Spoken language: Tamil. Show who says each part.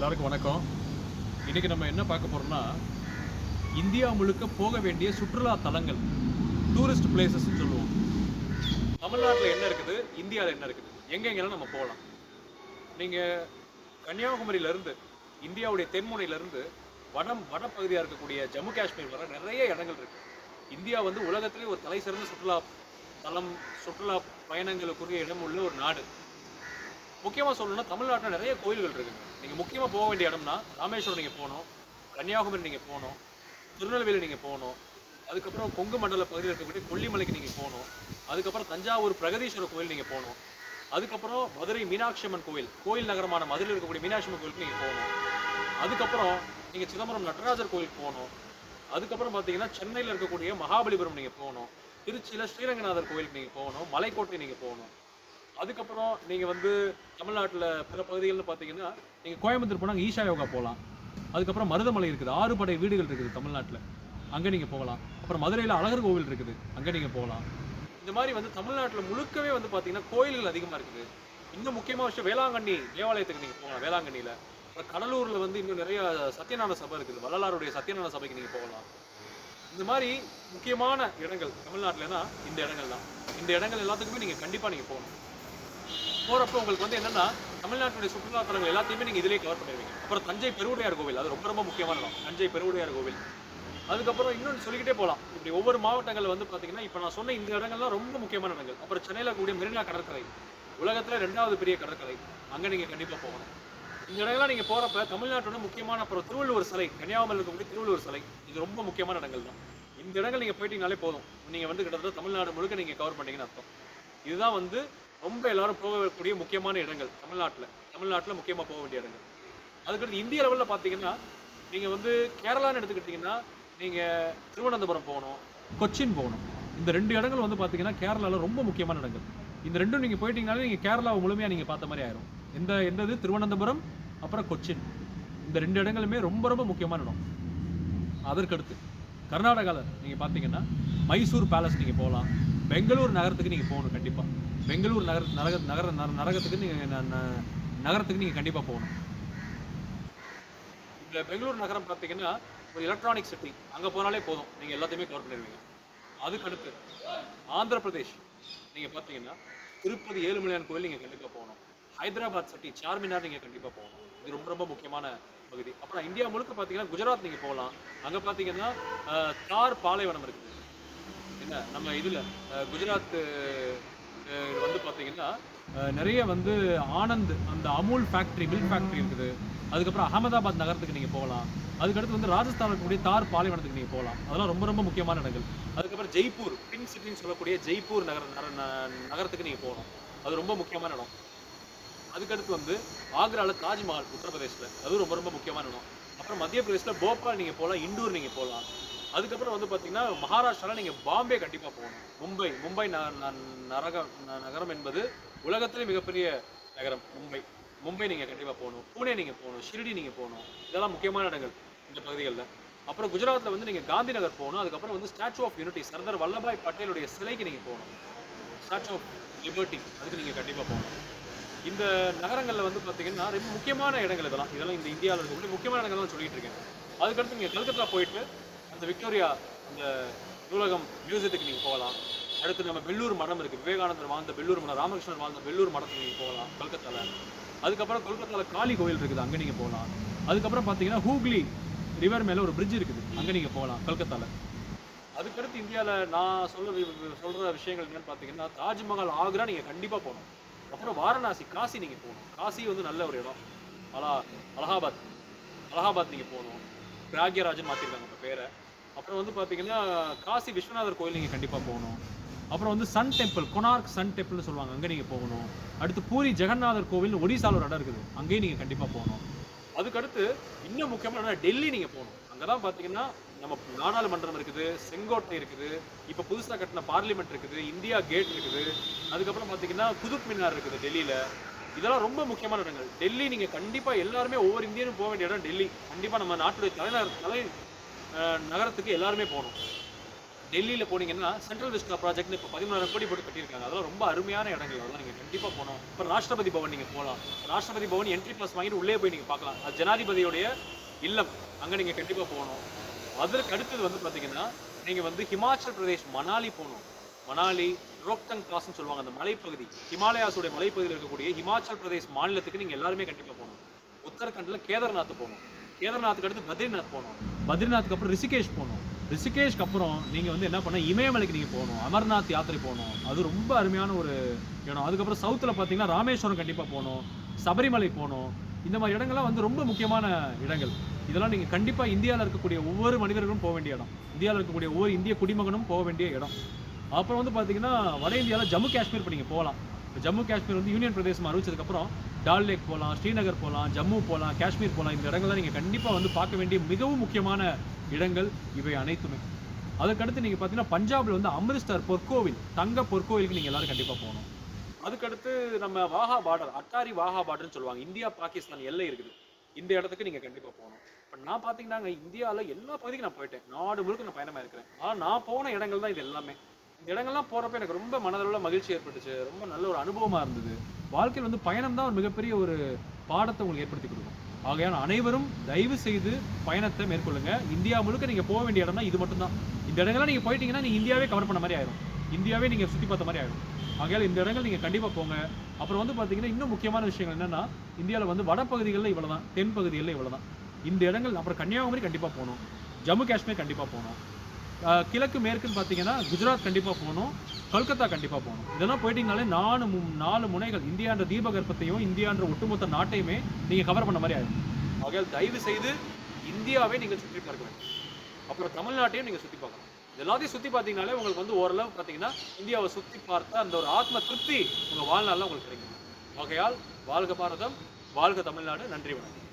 Speaker 1: எல்லாருக்கும் வணக்கம். இன்னைக்கு நம்ம என்ன பார்க்க போறோம்னா இந்தியா முழுக்க போக வேண்டிய சுற்றுலா தலங்கள் டூரிஸ்ட் பிளேசஸ்ன்னு சொல்லுவோம். தமிழ்நாட்டில் என்ன இருக்குது? இந்தியாவில் என்ன இருக்குது? எங்கெங்கெல்லாம் நம்ம போகலாம்? நீங்கள் கன்னியாகுமரியிலேருந்து இந்தியாவுடைய தென்முனையிலேருந்து வடம் வடப்பகுதியாக இருக்கக்கூடிய ஜம்மு காஷ்மீர் வர நிறைய இடங்கள் இருக்குது இந்தியா வந்து உலகத்திலே ஒரு தலை சிறந்த சுற்றுலா தலம் சுற்றுலா பயணங்களுக்குரிய இடம் உள்ள ஒரு நாடு. முக்கியமாக சொல்லணும்னா தமிழ்நாட்டில் நிறைய கோயில்கள் இருக்குங்க நீங்கள் முக்கியமாக போக வேண்டிய இடம்னா ராமேஸ்வரம் நீங்கள் போகணும். கன்னியாகுமரி நீங்கள் போகணும். திருநெல்வேலி நீங்கள் போகணும். அதுக்கப்புறம் கொங்கு மண்டல பகுதியில் இருக்கக்கூடிய கொல்லிமலைக்கு நீங்கள் போகணும். அதுக்கப்புறம் தஞ்சாவூர் பிரகதீஸ்வரர் கோயில் நீங்கள் போகணும். அதுக்கப்புறம் மதுரை மீனாட்சி அம்மன் கோயில் கோயில் நகரமான மதுரையில் இருக்கக்கூடிய மீனாட்சி அம்மன் கோயிலுக்கு நீங்கள் போகணும். அதுக்கப்புறம் நீங்கள் சிதம்பரம் நடராஜர் கோயிலுக்கு போகணும். அதுக்கப்புறம் பார்த்தீங்கன்னா சென்னையில் இருக்கக்கூடிய மகாபலிபுரம் நீங்கள் போகணும். திருச்சியில் ஸ்ரீரங்கநாதர் கோயிலுக்கு நீங்கள் போகணும். மலைக்கோட்டை நீங்கள் போகணும். அதுக்கப்புறம் நீங்கள் வந்து தமிழ்நாட்டில் பிற பகுதிகளில் பார்த்தீங்கன்னா நீங்கள் கோயம்புத்தூர் போனால் ஈஷா யோகா போகலாம் அதுக்கப்புறம் மருதமலை இருக்குது. ஆறு படை வீடுகள் இருக்குது தமிழ்நாட்டில். அங்கே நீங்கள் போகலாம். அப்புறம் மதுரையில் அழகர் கோவில் இருக்குது. அங்கே நீங்கள் போகலாம். இந்த மாதிரி வந்து தமிழ்நாட்டில் முழுக்கவே வந்து பார்த்தீங்கன்னா கோயில்கள் அதிகமாக இருக்குது. இன்னும் முக்கியமான விஷயம் வேளாங்கண்ணி தேவாலயத்துக்கு நீங்கள் போகலாம் வேளாங்கண்ணியில். அப்புறம் கடலூரில் வந்து இன்னும் நிறைய சத்யநாத சபை இருக்குது. வள்ளலாருடைய சத்யநாத சபைக்கு நீங்கள் போகலாம். இந்த மாதிரி முக்கியமான இடங்கள் தமிழ்நாட்டிலனா இந்த இடங்கள் தான் இந்த இடங்கள் எல்லாத்துக்குமே நீங்கள் கண்டிப்பாக நீங்கள் போகணும். போகிறப்ப உங்களுக்கு வந்து என்னன்னா தமிழ்நாட்டுடைய சுற்றுலா தலங்கள் எல்லாத்தையுமே நீங்கள் இதிலே கவர் பண்ணிடுவீங்க. அப்புறம் தஞ்சை பெருவுடையார் கோவில் அது ரொம்ப ரொம்ப முக்கியமான இடம். தஞ்சை பெருவுடையார் கோவில். அதுக்கப்புறம் இன்னொன்று சொல்லிக்கிட்டே போகலாம் இப்படி ஒவ்வொரு மாவட்டங்கள் வந்து பார்த்தீங்கன்னா இப்போ நான் சொன்ன இந்த இடங்கள்லாம் ரொம்ப முக்கியமான இடங்கள். அப்புறம் சென்னையில் கூடிய மெரினா கடற்கரை. உலகத்தில் ரெண்டாவது பெரிய கடற்கரை. அங்கே நீங்கள் கண்டிப்பாக போகணும். இந்த இடங்கள்லாம் நீங்கள் போகிறப்ப தமிழ்நாட்டோட முக்கியமான அப்புறம் திருவள்ளுவர் சிலை கன்னியாகுமரியில் இருக்கக்கூடிய திருவள்ளுவர் சிலை இது ரொம்ப முக்கியமான இடங்கள் தான். இந்த இடங்கள் நீங்கள் போயிட்டீங்கனாலே போதும். நீங்கள் வந்து கிட்டத்தட்ட தமிழ்நாடு முழுக்க நீங்கள் கவர் பண்ணிங்கன்னு அர்த்தம். இதுதான் வந்து ரொம்ப எல்லாரும் போகக்கூடிய முக்கியமான இடங்கள் தமிழ்நாட்டில். தமிழ்நாட்டில் முக்கியமாக போக வேண்டிய இடங்கள். அதுக்கடுத்து இந்திய லெவலில் பார்த்தீங்கன்னா நீங்கள் வந்து கேரளான்னு எடுத்துக்கிட்டிங்கன்னா நீங்கள் திருவனந்தபுரம் போகணும் கொச்சின் போகணும். இந்த ரெண்டு இடங்கள் வந்து பார்த்தீங்கன்னா கேரளாவில் ரொம்ப முக்கியமான இடங்கள். இந்த ரெண்டும் நீங்கள் போயிட்டீங்கனாலே நீங்கள் கேரளாவை முழுமையாக நீங்கள் பார்த்த மாதிரி ஆயிரும். எந்த எந்த இது திருவனந்தபுரம் அப்புறம் கொச்சின். இந்த ரெண்டு இடங்களுமே ரொம்ப ரொம்ப முக்கியமான இடம். அதற்கடுத்து கர்நாடகாவில் நீங்கள் பார்த்தீங்கன்னா மைசூர் பேலஸ் நீங்கள் போகலாம். பெங்களூர் நகரத்துக்கு நீங்கள் போகணும் கண்டிப்பாக பெங்களூர் நகர நரக நகர நரகத்துக்கு நீங்கள் நகரத்துக்கு நீங்கள் கண்டிப்பாக போகணும். இந்த பெங்களூர் நகரம் பார்த்தீங்கன்னா ஒரு எலக்ட்ரானிக் சிட்டி அங்கே போனாலே போதும். நீங்கள் எல்லாத்தையுமே கவர் பண்ணிடுவீங்க. அதுக்கடுத்து ஆந்திர பிரதேஷ் நீங்கள் பார்த்தீங்கன்னா திருப்பதி ஏழுமலையான் கோயில் நீங்கள் கண்டிப்பாக போகணும். ஹைதராபாத் சிட்டி சார்மினார் நீங்கள் கண்டிப்பாக போகணும். இது ரொம்ப ரொம்ப முக்கியமான பகுதி. அப்புறம் இந்தியா முழுக்க பார்த்தீங்கன்னா குஜராத் நீங்கள் போகலாம். அங்கே பார்த்தீங்கன்னா தார் பாலைவனம் இருக்குது. என்ன? நம்ம இதில் குஜராத் வந்து பார்த்தீங்கன்னா நிறைய வந்து ஆனந்த் அந்த அமுல் ஃபேக்ட்ரி மில்க் ஃபேக்ட்ரி இருக்குது. அதுக்கப்புறம் அகமதாபாத் நகரத்துக்கு நீங்கள் போகலாம். அதுக்கடுத்து வந்து ராஜஸ்தான் இருக்கக்கூடிய தார் பாலைவனத்துக்கு நீங்கள் போகலாம். அதெல்லாம் ரொம்ப ரொம்ப முக்கியமான இடங்கள். அதுக்கப்புறம் ஜெய்ப்பூர் பின் சிட்டின்னு சொல்லக்கூடிய ஜெய்ப்பூர் நகர நகர- ந- நகரத்துக்கு நீங்கள் போகணும். அது ரொம்ப முக்கியமான இடம். அதுக்கடுத்து வந்து ஆக்ராவில் தாஜ்மஹால் உத்தரப்பிரதேசில் அதுவும் ரொம்ப ரொம்ப முக்கியமான இடம். அப்புறம் மத்திய பிரதேசில் போபால் நீங்கள் போகலாம் இண்டூர் நீங்கள் போகலாம். அதுக்கப்புறம் வந்து பார்த்தீங்கன்னா மகாராஷ்டிரா நீங்கள் பாம்பே கண்டிப்பாக போகணும். மும்பை மும்பை ந- ந- நரக நகரம் என்பது உலகத்திலே மிகப்பெரிய நகரம் மும்பை. மும்பை நீங்கள் கண்டிப்பாக போகணும். புனே நீங்கள் போகணும். ஷிரிடி நீங்கள் போகணும். இதெல்லாம் முக்கியமான இடங்கள் இந்த பகுதிகளில். அப்புறம் குஜராத்தில் வந்து நீங்கள் காந்தி நகர் போகணும். அதுக்கப்புறம் வந்து statue of unity Sardar Vallabhbhai பட்டேலுடைய சிலைக்கு நீங்கள் போகணும். ஸ்டாச்சு ஆஃப் லிபர்ட்டி அதுக்கு நீங்கள் கண்டிப்பாக போகணும். இந்த நகரங்களில் வந்து பார்த்தீங்கன்னா ரொம்ப முக்கியமான இடங்கள் இதெல்லாம். இதெல்லாம் இந்த இந்தியாவில் இருக்கக்கூடிய முக்கியமான இடங்கள்லாம் சொல்லிட்டு இருக்கேன். அதுக்கடுத்து நீங்கள் கல்கத்தா போயிட்டு அந்த விக்டோரியா அந்த நூலகம் மியூசியத்துக்கு நீங்கள் போகலாம். அடுத்து நம்ம வெள்ளூர் மடம் இருக்குது விவேகானந்தர் வாழ்ந்த வெள்ளூர் மடம் ராமகிருஷ்ணன் வாழ்ந்த வெள்ளூர் மடத்துக்கு நீங்கள் போகலாம் கொல்கத்தாவில் அதுக்கப்புறம் கொல்கத்தாவில் காளி கோயில் இருக்குது அங்கே நீங்கள் போகலாம். அதுக்கப்புறம் பார்த்தீங்கன்னா ஹூக்லி ரிவர் மேலே ஒரு பிரிட்ஜ் இருக்குது அங்கே நீங்கள் போகலாம் கல்கத்தாவில் அதுக்கடுத்து இந்தியாவில் நான் சொல்ல சொல்கிற விஷயங்கள் என்னன்னு பார்த்தீங்கன்னா தாஜ்மஹால் ஆக்ரா நீங்கள் கண்டிப்பாக போகணும். அப்புறம் வாரணாசி காசி நீங்கள் போகணும். காசி வந்து நல்ல ஒரு இடம். அலா அலகாபாத். அலகாபாத் நீங்கள் போகணும். பிராக்யராஜன் மாற்றிருக்காங்க உங்கள் பேரை. அப்புறம் வந்து பார்த்தீங்கன்னா காசி விஸ்வநாதர் கோயில் நீங்கள் கண்டிப்பாக போகணும். அப்புறம் வந்து சன் டெம்பிள் கொனார்க் சன் டெம்பிள்னு சொல்லுவாங்க அங்கே நீங்கள் போகணும். அடுத்து பூரி ஜெகநாதர் கோவில் ஒடிசாவில் ஒரு இடம் இருக்குது அங்கேயும் நீங்கள் கண்டிப்பாக போகணும். அதுக்கடுத்து இன்னும் முக்கியமான டெல்லி நீங்கள் போகணும். அங்கே தான் பார்த்தீங்கன்னா நம்ம நாடாளுமன்றம் இருக்குது செங்கோட்டை இருக்குது இப்போ புதுசாக கட்டின பார்லிமெண்ட் இருக்குது இந்தியா கேட் இருக்குது. அதுக்கப்புறம் பார்த்தீங்கன்னா குதுப் மினார் இருக்குது டெல்லியில். இதெல்லாம் ரொம்ப முக்கியமான இடங்கள். டெல்லி நீங்கள் கண்டிப்பாக எல்லாருமே ஒவ்வொரு இந்தியனும் போக வேண்டிய இடம் டெல்லி. கண்டிப்பாக நம்ம நாட்டுடைய தலைநகர் தலை நகரத்துக்கு எல்லாருமே போகணும். டெல்லியில் போனீங்கன்னா சென்ட்ரல் விஸ்டா ப்ராஜெக்ட்னு இப்போ பதிமூணாயிரம் கோடி போட்டு கட்டியிருக்காங்க. அதெல்லாம் ரொம்ப அருமையான இடங்கள். அதெல்லாம் நீங்கள் கண்டிப்பாக போகணும். இப்போ ராஷ்டிரபதி பவன் நீங்கள் போகலாம். ராஷ்டிரபதி பவன் என்ட்ரி பாஸ் வாங்கிட்டு உள்ளே போய் நீங்கள் பார்க்கலாம். அது ஜனாதிபதியுடைய இல்லம். அங்கே நீங்கள் கண்டிப்பாக போகணும். அதற்கு அடுத்தது வந்து பார்த்தீங்கன்னா நீங்கள் வந்து ஹிமாச்சல் பிரதேஷ் மணாலி போகணும். மணாலி ரோக்தங் கிராஸ்னு சொல்லுவாங்க. அந்த மலைப்பகுதி. ஹிமாலயாஸுடைய மலைப்பகுதியில் இருக்கக்கூடிய ஹிமாச்சல் பிரதேஷ் மாநிலத்துக்கு நீங்கள் எல்லாருமே கண்டிப்பாக போகணும். உத்தரகண்டில் கேதார்நாத் போகணும். கேதார்நாத்துக்கு அடுத்து பத்ரிநாத் போகணும். பத்ரிநாத்துக்கு அப்புறம் ரிஷிகேஷ் போகணும். ரிஷிகேஷ்க்கு அப்புறம் நீங்கள் வந்து என்ன பண்ண இமயமலைக்கு நீங்கள் போகணும். அமர்நாத் யாத்திரை போகணும். அது ரொம்ப அருமையான ஒரு இடம். அதுக்கப்புறம் சவுத்தில் பார்த்தீங்கன்னா ராமேஸ்வரம் கண்டிப்பாக போகணும். சபரிமலை போகணும். இந்த மாதிரி இடங்கள்லாம் வந்து ரொம்ப முக்கியமான இடங்கள். இதெல்லாம் நீங்கள் கண்டிப்பாக இந்தியாவில் இருக்கக்கூடிய ஒவ்வொரு மனிதர்களும் போக வேண்டிய இடம். இந்தியாவில் இருக்கக்கூடிய ஒவ்வொரு இந்திய குடிமகனும் போக வேண்டிய இடம். அப்புறம் வந்து பார்த்தீங்கன்னா வட இந்தியாவில் ஜம்மு காஷ்மீர் இப்போ நீங்கள் போகலாம். இப்போ ஜம்மு காஷ்மீர் வந்து யூனியன் பிரதேசம் அறிவிச்சதுக்கப்புறம் டால் லேக் போகலாம் ஸ்ரீநகர் போகலாம் ஜம்மு போகலாம் காஷ்மீர் போகலாம் இந்த இடங்கள்லாம் நீங்கள் கண்டிப்பாக வந்து பார்க்க வேண்டிய மிகவும் முக்கியமான இடங்கள் இவை அனைத்துமே. அதுக்கடுத்து நீங்கள் பார்த்தீங்கன்னா பஞ்சாபில் வந்து அமிர்தர் பொற்கோவில் தங்க பொற்கோவிலுக்கு நீங்கள் எல்லாரும் கண்டிப்பாக போகணும். அதுக்கடுத்து நம்ம வாகா பார்டர் அட்டாரி வாகா பார்டர்னு சொல்லுவாங்க. இந்தியா பாகிஸ்தான் எல்லை இருக்குது. இந்த இடத்துக்கு நீங்கள் கண்டிப்பாக போகணும். இப்போ நான் பார்த்தீங்கன்னா இந்தியாவில் எல்லா பகுதிக்கும் நான் போயிட்டேன். நாடு முழுக்க நான் பயணமாக இருக்கிறேன். ஆனால் நான் போன இடங்கள் தான் இது எல்லாமே. இடங்கள்லாம் போகிறப்ப எனக்கு ரொம்ப மனதளவில் மகிழ்ச்சி ஏற்பட்டுச்சு. ரொம்ப நல்ல ஒரு அனுபவமாக இருந்தது. வாழ்க்கையில் வந்து பயணம் தான் ஒரு மிகப்பெரிய ஒரு பாடத்தை உங்களுக்கு ஏற்படுத்தி கொடுக்கும். ஆகையால் அனைவரும் தயவு செய்து பயணத்தை மேற்கொள்ளுங்க. இந்தியா முழுக்க நீங்கள் போக வேண்டிய இடம்னா இது மட்டும்தான். இந்த இடங்கள்லாம் நீங்கள் போயிட்டீங்கன்னா நீங்கள் இந்தியாவே கவர் பண்ண மாதிரி ஆயிரும். இந்தியாவே நீங்கள் சுற்றி பார்த்த மாதிரி ஆயிரும். ஆகையால் இந்த இடங்கள் நீங்கள் கண்டிப்பாக போங்க. அப்புறம் வந்து பார்த்தீங்கன்னா இன்னும் முக்கியமான விஷயங்கள் என்னன்னா இந்தியாவில் வந்து வடப்பகுதிகளில் இவ்வளோ தான் தென் பகுதிகளில் இவ்வளோ தான் இந்த இடங்கள் அப்புறம் கன்னியாகுமரி கண்டிப்பாக போகணும். ஜம்மு காஷ்மீர் கண்டிப்பாக போகணும். கிழக்கு மேற்குன்னு பார்த்தீங்கன்னா குஜராத் கண்டிப்பாக போகணும். கொல்கத்தா கண்டிப்பாக போகணும். இதெல்லாம் போயிட்டீங்கனாலே நாலு மு- நாலு முனைகள் இந்தியான்ற தீபகற்பத்தையும் இந்தியான்ற ஒட்டுமொத்த நாட்டையுமே நீங்கள் கவர் பண்ண மாதிரி ஆயிடும். ஆகையால் தயவு செய்து இந்தியாவே நீங்கள் சுற்றி பார்க்க வேண்டும் அப்புறம் தமிழ்நாட்டையும் நீங்கள் சுற்றி பார்க்கணும் எல்லாத்தையும் சுற்றி பார்த்தீங்கனாலே உங்களுக்கு வந்து ஓரளவு பார்த்தீங்கன்னா இந்தியாவை சுற்றி பார்த்த அந்த ஒரு ஆத்ம திருப்தி உங்கள் வாழ்நாளில் உங்களுக்கு கிடைக்கும். ஆகையால் வாழ்க பாரதம் வாழ்க தமிழ்நாடு. நன்றி வணக்கம்.